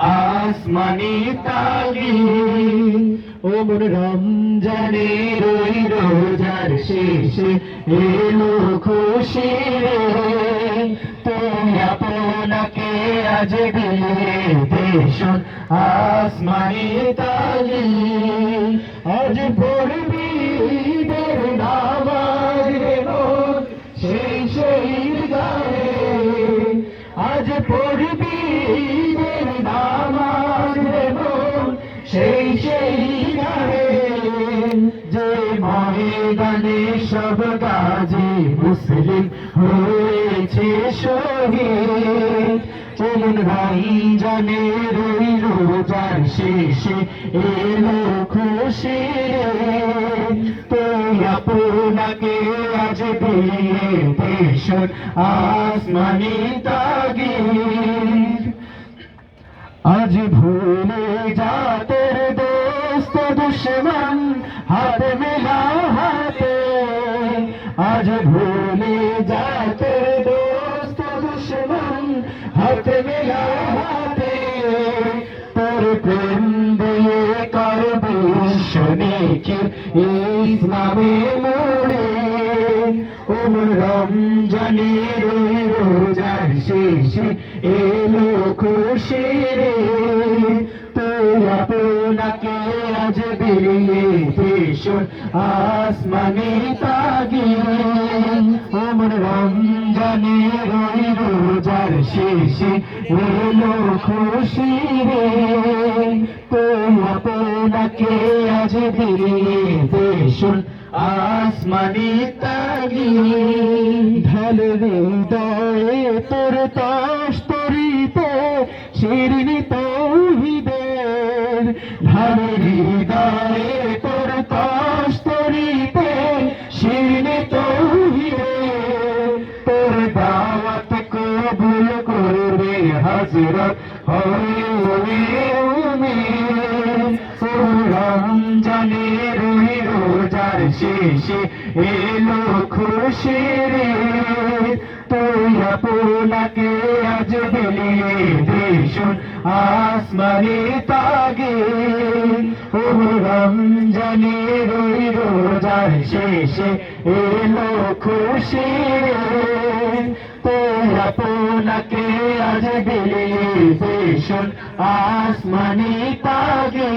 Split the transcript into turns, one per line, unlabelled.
আসমানি তাগি ও মন রমজানের ওই রোজার শেষে এলো খুশি রে। তুমি আপনাকে আজ দিলে দেশন আসমানি তাগি আজ পড়বি সেই গায়ে আজ পড়বি সেই সেই গায়ে যে ময়দানে সব গাজী মুসলিম হয়েছে শহীদ। চলুন রমজানের ওই রোজার শেষে এলো খুশি তুই আপনাকে আজ দিয়ে দেশন আসমানি তাগি আজ ভুলে যাতের দুশ্মন হাত মেলা হাতে, আজ ভুলে যাতের দোস্ত দুশ্মন হাত মেলা হাতে, তোর প্রেম দিয়ে কর বিশ্বনেকে ইসলামে মোড়ে ওমর রমজানের রোজার শেষে এলো খুশি রে তুই আপনাকে আজ বেরিয়ে ভীষণ আসমানি তাগি ওমর রমজানের ওই রোজার শেষে এলো খুশি রে। আপনাকে আজ বেরিয়ে ভীষণ আসমানি তাগি ঢাল হৃদয়ে তোর তস্তরিতে শিরনি তৌহিদের ঢাল হৃদয়ে তোর তস্তরিতে শিরনি তৌহিদের তোর দাওয়াত কবুল করবে হজরত হয়ে রোজার শেষে এলো খুশি রে তুই আপনাকে আজ দিলিয়ে ভীষণ আসমানি তাগে। ও রমজানের ওই রোজার শেষে এলো খুশি রে তুই আপনাকে আজ দিলিয়ে ভীষণ আসমানি তাগে।